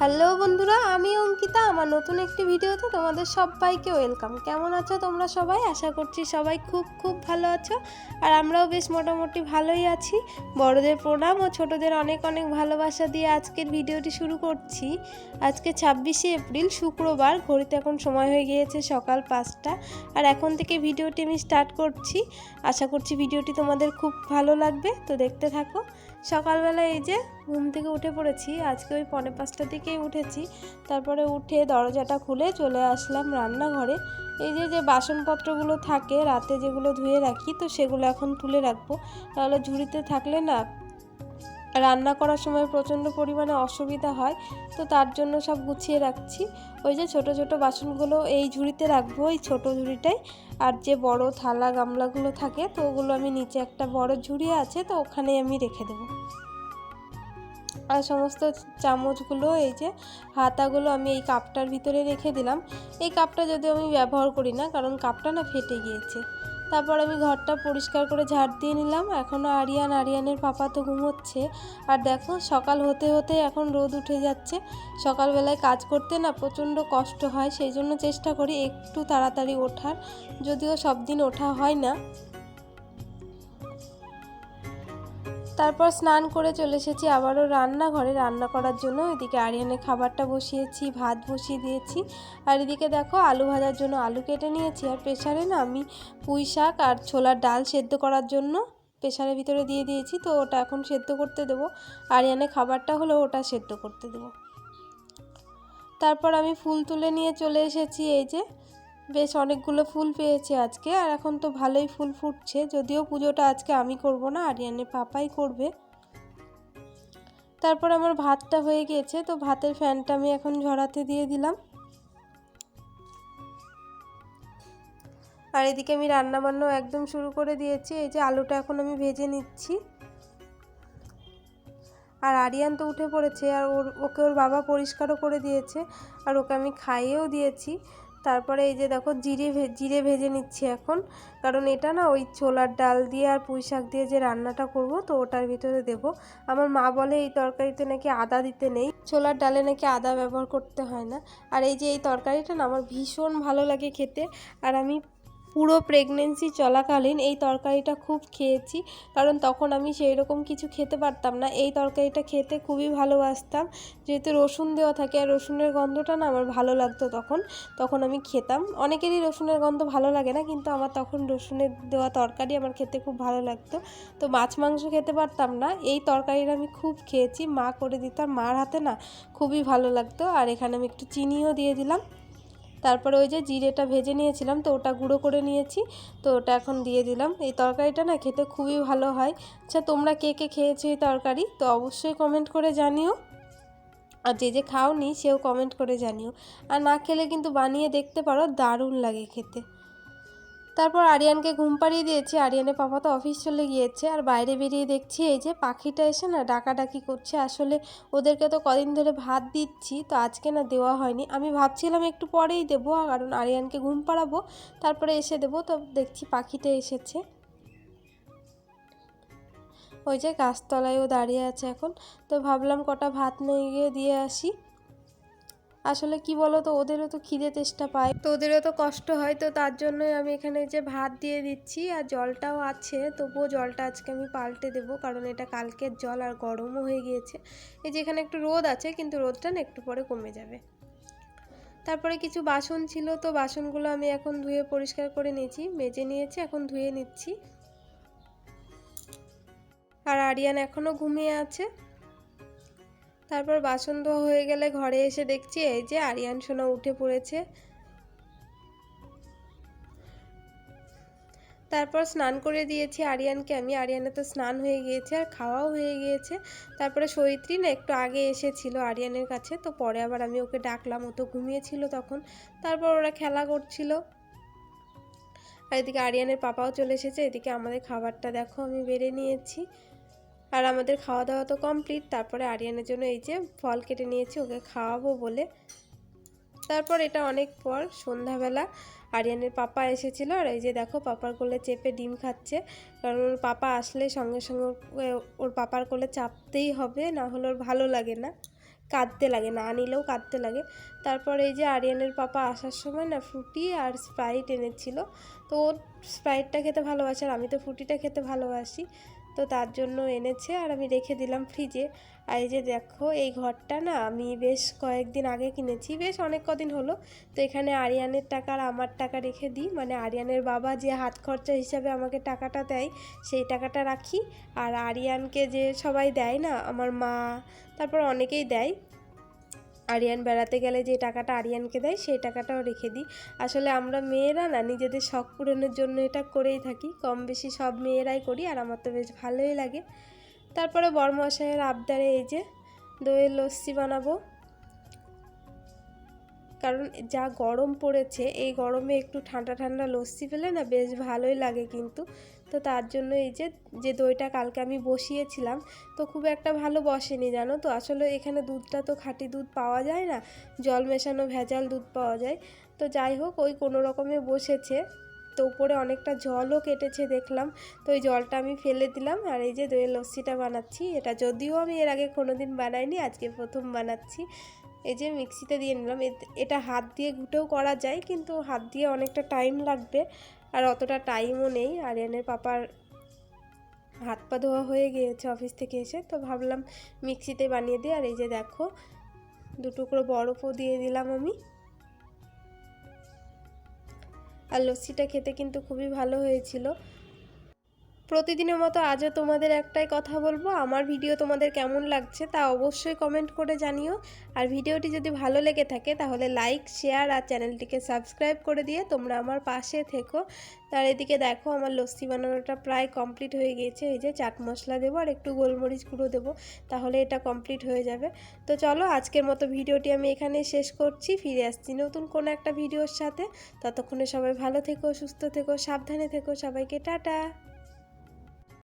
Hello বন্ধুরা, আমি অঙ্কিতা। আমার নতুন একটি ভিডিওতে তোমাদের সবাইকে ওয়েলকাম। কেমন আছো তোমরা সবাই? আশা করছি সবাই খুব খুব ভালো আছো। আর আমরাও বেশ মোটামুটি ভালোই আছি। বড়দের প্রণাম ও ছোটদের অনেক অনেক ভালোবাসা দিয়ে আজকের ভিডিওটি শুরু করছি। আজকে ছাব্বিশে এপ্রিল, শুক্রবার। ঘড়িতে এখন সময় হয়ে গিয়েছে সকাল পাঁচটা। আর এখন থেকে ভিডিওটি আমি স্টার্ট করছি। আশা করছি ভিডিওটি তোমাদের খুব ভালো লাগবে। তো দেখতে থাকো। সকালবেলা এই যে ঘুম থেকে উঠে পড়েছি। আজকে ওই পৌনে পাঁচটার দিকেই উঠেছি। তারপরে উঠে দরজাটা খুলে চলে আসলাম রান্নাঘরে। এই যে যে বাসনপত্রগুলো থাকে, রাতে যেগুলো ধুয়ে রাখি, তো সেগুলো এখন তুলে রাখব। তাহলে ঝুড়িতে থাকলে না, রান্না করার সময় প্রচণ্ড পরিমাণে অসুবিধা হয়, তো তার জন্য সব গুছিয়ে রাখছি। ওই যে, ছোট ছোট বাসনগুলো এই ঝুড়িতে রাখব, এই ছোট ঝুড়িটাই। আর যে বড় থালা গামলাগুলো থাকে, তো ওগুলো আমি নিচে একটা বড় ঝুড়ি আছে, তো ওখানেই আমি রেখে দেবো। আর সমস্ত চামচগুলো, এই যে হাতাগুলো আমি এই কাপটার ভিতরে রেখে দিলাম। এই কাপটা যদি আমি ব্যবহার করি না, কারণ কাপটা না ফেটে গিয়েছে। তারপর আমি ঘরটা পরিষ্কার করে ঝাড় দিয়ে নিলাম। এখনও আরিয়ান আরিয়ানের পাপা তো ঘুমোচ্ছে। আর দেখো, সকাল হতে হতে এখন রোদ উঠে যাচ্ছে। সকালবেলায় কাজ করতে না প্রচণ্ড কষ্ট হয়, সেই জন্য চেষ্টা করি একটু তাড়াতাড়ি ওঠার। যদিও সব দিন ওঠা হয় না। তারপর স্নান করে চলে এসেছি, আবারও রান্নাঘরে। রান্না করার জন্য এদিকে আরিয়ানের খাবারটা বসিয়েছি, ভাত বসিয়ে দিয়েছি। আর এদিকে দেখো, আলু ভাজার জন্য আলু কেটে নিয়েছি। আর প্রেশারে না আমি পুঁই শাক আর ছোলার ডাল সেদ্ধ করার জন্য প্রেশারের ভিতরে দিয়ে দিয়েছি। তো ওটা এখন সেদ্ধ করতে দেবো। আরিয়ানে খাবারটা হলো ওটা সেদ্ধ করতে দেবো। তারপর আমি ফুল তুলে নিয়ে চলে এসেছি, এই যে বেশ অনেকগুলো ফুল পেয়েছে আজকে, আর এখন তো ভালোই ফুল ফুটছে। যদিও পুজোটা আজকে আমি করব না, আরিয়ানের পাপাই করবে। তারপর আমার ভাতটা হয়ে গিয়েছে তো ভাতের ফ্যানটা আমি এখন ঝরাতে দিয়ে দিলাম। আর এদিকে আমি রান্না বান্নাও একদম শুরু করে দিয়েছি, এই যে আলুটা এখন আমি ভেজে নিচ্ছি। আর আরিয়ান তো উঠে পড়েছে, আর ওর, ওকে ওর বাবা পরিষ্কারও করে দিয়েছে, আর ওকে আমি খাইয়েও দিয়েছি। তারপরে এই যে দেখো জিরে জিরে ভেজে নিচ্ছি এখন। কারণ এটা না ওই ছোলার ডাল দিয়ে আর পুঁই শাক দিয়ে যে রান্নাটা করব, তো ওটার ভিতরে দেব। আমার মা বলে এই তরকারিতে নাকি আদা দিতে নেই। ছোলার ডালে নাকি আদা ব্যবহার করতে হয় না। আর এই যে এই তরকারিটা না আমার ভীষণ ভালো লাগে খেতে। আর আমি পুরো প্রেগনেন্সি চলাকালীন এই তরকারিটা খুব খেয়েছি। কারণ তখন আমি সেই রকম কিছু খেতে পারতাম না। এই তরকারিটা খেতে খুবই ভালোবাসতাম। যেহেতু রসুন দেওয়া থাকে আর রসুনের গন্ধটা না আমার ভালো লাগতো তখন। তখন আমি খেতাম। অনেকেরই রসুনের গন্ধ ভালো লাগে না, কিন্তু আমার তখন রসুনের দেওয়া তরকারি আমার খেতে খুব ভালো লাগতো। তো মাছ মাংস খেতে পারতাম না। এই তরকারিটা আমি খুব খেয়েছি। মা করে দিতাম মার হাতে না খুবই ভালো লাগতো। আর এখানে আমি একটু চিনিও দিয়ে দিলাম। তারপরে ওই যে জিরেটা ভেজে নিয়েছিলাম, তো ওটা গুঁড়ো করে নিয়েছি, তো ওটা এখন দিয়ে দিলাম। এই তরকারিটা না খেতে খুবই ভালো হয়। আচ্ছা তোমরা কে কে খেয়েছো এই তরকারি? তো অবশ্যই কমেন্ট করে জানিও। আর যে যে খাওনি সেও কমেন্ট করে জানিও। আর না খেলে কিন্তু বানিয়ে দেখতে পারো, দারুণ লাগে খেতে। তারপর আরিয়ানকে ঘুম পাড়িয়ে দিয়েছি। আরিয়ানের পাপা তো অফিস চলে গিয়েছে। আর বাইরে বেরিয়ে দেখছি এই যে পাখিটা এসে না ডাকাডাকি করছে। আসলে ওদেরকে তো কদিন ধরে ভাত দিচ্ছি, তো আজকে না দেওয়া হয়নি। আমি ভাবছিলাম একটু পরেই দেবো, কারণ আরিয়ানকে ঘুম পাড়াবো, তারপরে এসে দেবো। তো দেখছি পাখিটা এসেছে। ওই যে গাছতলায়ও দাঁড়িয়ে আছে এখন। তো ভাবলাম কটা ভাত নিয়ে গিয়ে দিয়ে আসি। আসলে কি বলো তো ওদেরও তো খিদে তেষ্টা পায়। তো ওদেরও তো কষ্ট হয়, তো তার জন্যই আমি এখানে যে ভাত দিয়ে দিচ্ছি, আর জলটাও আছে, তবুও জলটা আজকে আমি পাল্টে দেবো, কারণ এটা কালকের জল আর গরমও হয়ে গিয়েছে। এই যে এখানে একটু রোদ আছে, কিন্তু রোদটা না একটু পরে কমে যাবে। তারপরে কিছু বাসন ছিল, তো বাসনগুলো আমি এখন ধুয়ে পরিষ্কার করে নিয়েছি, মেজে নিয়েছি, এখন ধুয়ে নিচ্ছি। আর আরিয়ান এখনও ঘুমিয়ে আছে। তারপর বাসন ধোয়া হয়ে গেলে ঘরে এসে দেখছি এই যে আরিয়ান সোনা উঠে পড়েছে। তারপর স্নান করে দিয়েছি আরিয়ানকে আমি। আরিয়ানে তো স্নান হয়ে গিয়েছে আর খাওয়াও হয়ে গিয়েছে। তারপরে সৈত্রী না একটু আগে এসেছিল আরিয়ানের কাছে, তো পরে আবার আমি ওকে ডাকলাম। ও তো ঘুমিয়েছিল তখন। তারপর ওরা খেলা করছিল। আর এদিকে আরিয়ানের পাপাও চলে এসেছে। এদিকে আমাদের খাবারটা দেখো আমি বেড়ে নিয়েছি। আর আমাদের খাওয়া দাওয়া তো কমপ্লিট। তারপরে আরিয়ানের জন্য এই যে ফল কেটে নিয়েছি, ওকে খাওয়াবো বলে। তারপর এটা অনেক পর সন্ধ্যাবেলা আরিয়ানের পাপা এসেছিল। আর এই যে দেখো, পাপার কোলে চেপে ডিম খাচ্ছে। কারণ ওর পাপা আসলে সঙ্গে সঙ্গে ওর পাপার কোলে চাপতেই হবে, না হলে ওর ভালো লাগে না। কাঁদতে লাগে না নিলেও কাঁদতে লাগে। তারপর এই যে আরিয়ানের পাপা আসার সময় না ফ্রুটি আর স্প্রাইট এনেছিল। তো ওর স্প্রাইটটা খেতে ভালোবাসে, আর আমি তো ফ্রুটিটা খেতে ভালোবাসি। তো তার জন্য এনেছে আর আমি রেখে দিলাম ফ্রিজে। আর এই যে দেখো, এই ঘরটা না আমি বেশ কয়েকদিন আগে কিনেছি, বেশ অনেক কদিন হলো। তো এখানে আরিয়ানের টাকা আর আমার টাকা রেখে দিই। মানে আরিয়ানের বাবা যে হাত খরচা হিসাবে আমাকে টাকাটা দেয়, সেই টাকাটা রাখি। আর আরিয়ানকে যে সবাই দেয় না, আমার মা, তারপর অনেকেই দেয়। আরিয়ান বেড়াতে গেলে যে টাকাটা আরিয়ানকে দেয়, সেই টাকাটাও রেখে দিই। আসলে আমরা মেয়েরা না, নিজেদের শখ পূরণের জন্য এটা করেই থাকি। কম বেশি সব মেয়েরাই করি, আর আমার তো বেশ ভালোই লাগে। তারপরে বরমশাইয়ের আবদারে এই যে দইয়ের লস্যি বানাবো। কারণ যা গরম পড়েছে, এই গরমে একটু ঠান্ডা ঠান্ডা লস্যি পেলে না বেশ ভালোই লাগে কিন্তু। তো তার জন্য এই যে যে দইটা কালকে আমি বসিয়েছিলাম, তো খুব একটা ভালো বসেনি জানো তো। আসলে এখানে দুধটা তো খাঁটি দুধ পাওয়া যায় না, জল মেশানো ভেজাল দুধ পাওয়া যায়। তো যাই হোক, ওই কোনো রকমে বসেছে। তো উপরে অনেকটা জলও কেটেছে দেখলাম। তো ওই জলটা আমি ফেলে দিলাম আর এই যে দইয়ের লস্যিটা বানাচ্ছি। এটা যদিও আমি এর আগে কোনো দিন বানাইনি, আজকে প্রথম বানাচ্ছি। এই যে মিক্সিতে দিয়ে নিলাম। এটা হাত দিয়ে ঘুটেও করা যায়, কিন্তু হাত দিয়ে অনেকটা টাইম লাগবে। আর অতটা টাইমও নেই। আরিয়ানের পাপার হাত পা ধোয়া হয়ে গিয়েছে অফিস থেকে এসে। তো ভাবলাম মিক্সিতে বানিয়ে দিই। আর এই যে দেখো দুটুকরো বরফও দিয়ে দিলাম আমি। আর লস্যিটা খেতে কিন্তু খুবই ভালো হয়েছিল। প্রতিদিনের মতো আজও তোমাদের একটাই কথা বলব। আমার ভিডিও তোমাদের কেমন লাগছে তা অবশ্যই কমেন্ট করে জানিও। আর ভিডিওটি যদি ভালো লেগে থাকে তাহলে লাইক শেয়ার আর চ্যানেলটিকে সাবস্ক্রাইব করে দিয়ে তোমরা আমার পাশে থেকো। তার এদিকে দেখো আমার লস্যি বানানোটা প্রায় কমপ্লিট হয়ে গিয়েছে। এই যে চাট মশলা দেবো আর একটু গোলমরিচ গুঁড়ো দেবো, তাহলে এটা কমপ্লিট হয়ে যাবে। তো চলো আজকের মতো ভিডিওটি আমি এখানে শেষ করছি। ফিরে আসছি নতুন কোনো একটা ভিডিওর সাথে। ততক্ষণে সবাই ভালো থেকো, সুস্থ থেকো, সাবধানে থেকো সবাইকে, টাটা।